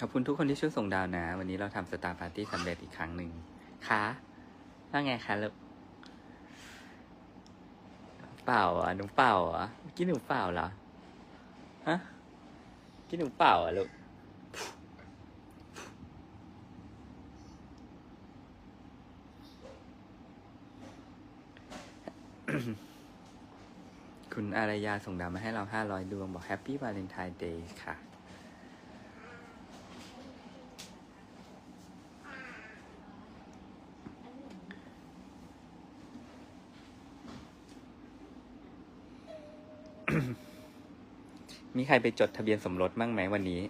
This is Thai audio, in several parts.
ขอบคุณทุกคนที่ช่วยส่งดาวนะ วันนี้เราทำสตาร์ปาร์ตี้สำเร็จอีกครั้งหนึ่งคะว่าไงคะลูกเปล่าอะหนูเปล่าอะกี้หนูเปล่าเหรอฮะกี้หนูเปล่าอะลูก คุณอารยาส่งดาวมาให้เราห้าร้อยดวง บอกแฮปปี้วาเลนไทน์เดย์ค่ะ มีใครไปจดทะเบียนสมรสมั่งไหมวันนี้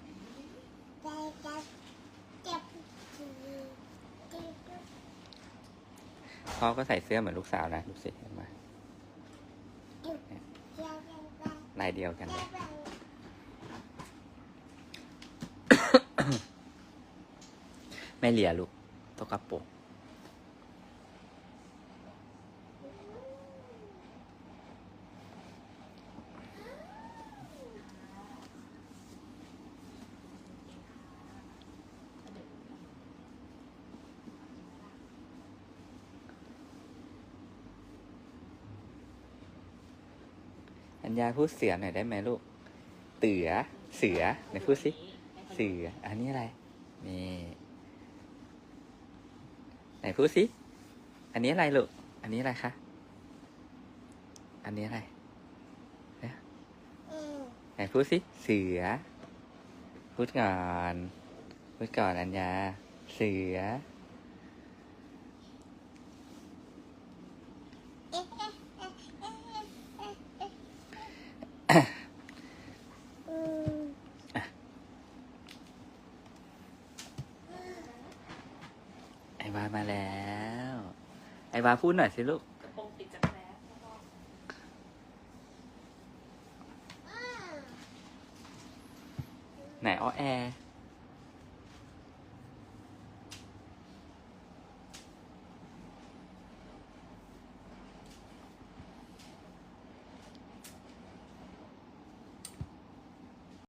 พ่อก็ใส่เสื้อเหมือนลูกสาวนะดูสิเห็นไหม ลายเดียวกันเลยไม่เหลียลูกตกกระโปก อัญญาพูดเสือหน่อยได้ไหมลูก เตือ เสือไหนพูดสิ เสือ อันนี้อะไร นี่ ไหนพูดสิ อันนี้อะไรลูก อันนี้อะไรคะ อันนี้อะไรเนี่ยไหนพูดสิ เสือ พูดก่อน พูดก่อนอัญญา เสือ วามาแล้ว ไอวาพูดหน่อยสิลูกกระโปรงปิดจักรแร้แล้วก็ไหนอ้อแอ